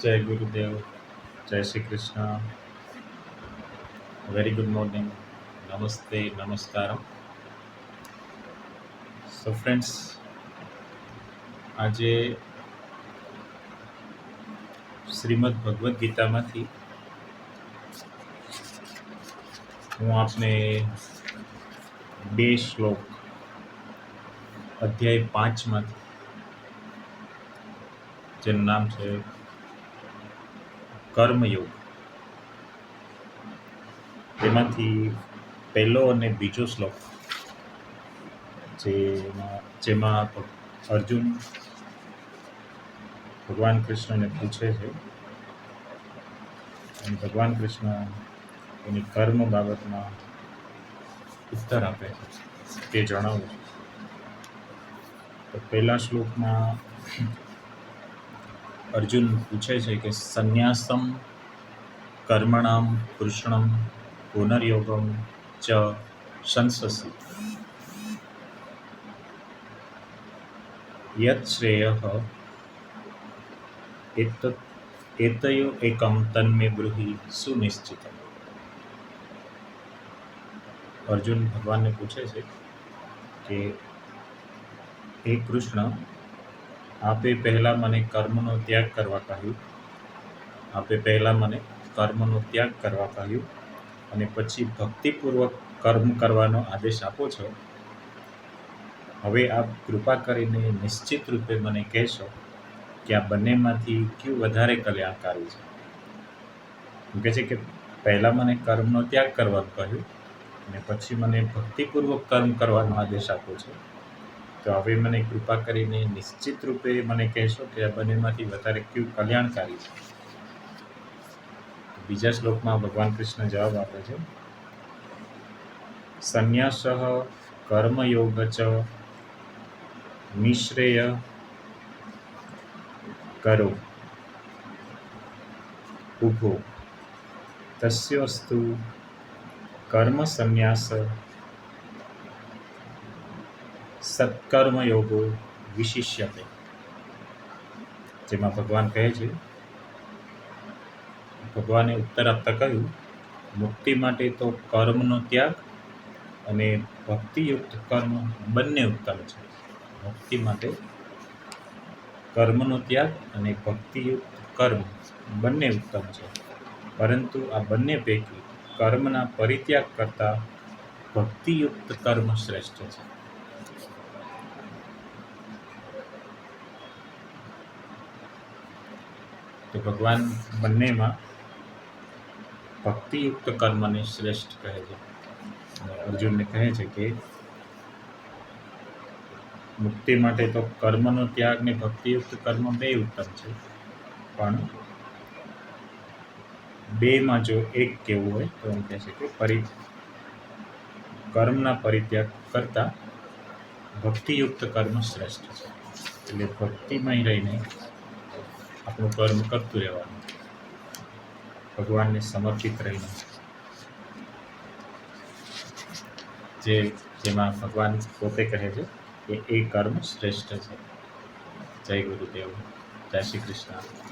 જય ગુરુદેવ જય Shri Krishna very good morning નમસ્તે નમસ્કારમ સો ફ્રેન્ડ્સ આજે શ્રીમદ ભગવદ્ ગીતામાંથી હું આપને બે શ્લોક અધ્યાય પાંચમાંથી જેનું નામ છે કર્મયોગ. તેમાંથી પહેલો અને બીજો શ્લોક, જેમાં જેમાં અર્જુન ભગવાન કૃષ્ણને પૂછે છે અને ભગવાન કૃષ્ણ એની કર્મ બાબતમાં ઉત્તર આપે છે, તે જણાવું તો પહેલા શ્લોકમાં અર્જુન પૂછે છે કે સંન્યાસમ કર્મણામ કૃષ્ણમ પુનર્યોગમ ચ સંસસી યત શ્રેય એત એતયો એકમ તન્મે બ્રુહિ સુનિશ્ચિત અર્જુન ભગવાનને પૂછે છે કે હે કૃષ્ણ આપે પહેલાં મને કર્મનો ત્યાગ કરવા કહ્યું. આપે પહેલાં મને કર્મનો ત્યાગ કરવા કહ્યું અને પછી ભક્તિપૂર્વક કર્મ કરવાનો આદેશ આપો છો. હવે આપ કૃપા કરીને નિશ્ચિત રૂપે મને કહેશો કે આ બંનેમાંથી કયું વધારે કલ્યાણકારી છે. કહે છે કે પહેલાં મને કર્મનો ત્યાગ કરવાનું કહ્યું અને પછી મને ભક્તિપૂર્વક કર્મ કરવાનો આદેશ આપો છો. તો હવે મને કૃપા કરીને નિશ્ચિત રૂપે મને કહેશો કે આ બંનેમાંથી વધારે ક્યુ કલ્યાણકારી છે. બીજા શ્લોકમાં ભગવાન કૃષ્ણ જવાબ આપે છે. સંન્યાસ કર્મયોગ ચ નિશ્રેય કરો. ઊભો. તસ્યોસ્તુ કર્મ સંન્યાસ સત્કર્મયોગો વિશિષ્યતે, જેમાં ભગવાન કહે છે, ભગવાને ઉત્તર આપતા કહ્યું, મુક્તિ માટે તો કર્મનો ત્યાગ અને ભક્તિયુક્ત કર્મ બંને ઉત્તમ છે. મુક્તિ માટે કર્મનો ત્યાગ અને ભક્તિયુક્ત કર્મ બંને ઉત્તમ છે. પરંતુ આ બંને પૈકી કર્મના પરિત્યાગ કરતાં ભક્તિયુક્ત કર્મ શ્રેષ્ઠ છે. તો ભગવાન બંનેમાં ભક્તિયુક્ત કર્મને શ્રેષ્ઠ કહે છે. અર્જુનને કહે છે કે, મુક્તિ માટે તો કર્મનો ત્યાગ ને ભક્તિયુક્ત કર્મ બે ઉત્તમ છે. પણ બેમાં જો એક કેવું હોય તો એમ કહે છે કે પરિ, કર્મના પરિત્યાગ કરતાં ભક્તિયુક્ત કર્મ શ્રેષ્ઠ છે. એટલે ભક્તિમય રહીને આપણું કર્મ કરતું રહેવાનું. ભગવાનને સમર્પિત રહીને. જે જેમાં ભગવાન પોતે કહે છે કે એ કર્મ શ્રેષ્ઠ છે. જય ગુરુદેવ, જય શ્રી કૃષ્ણ.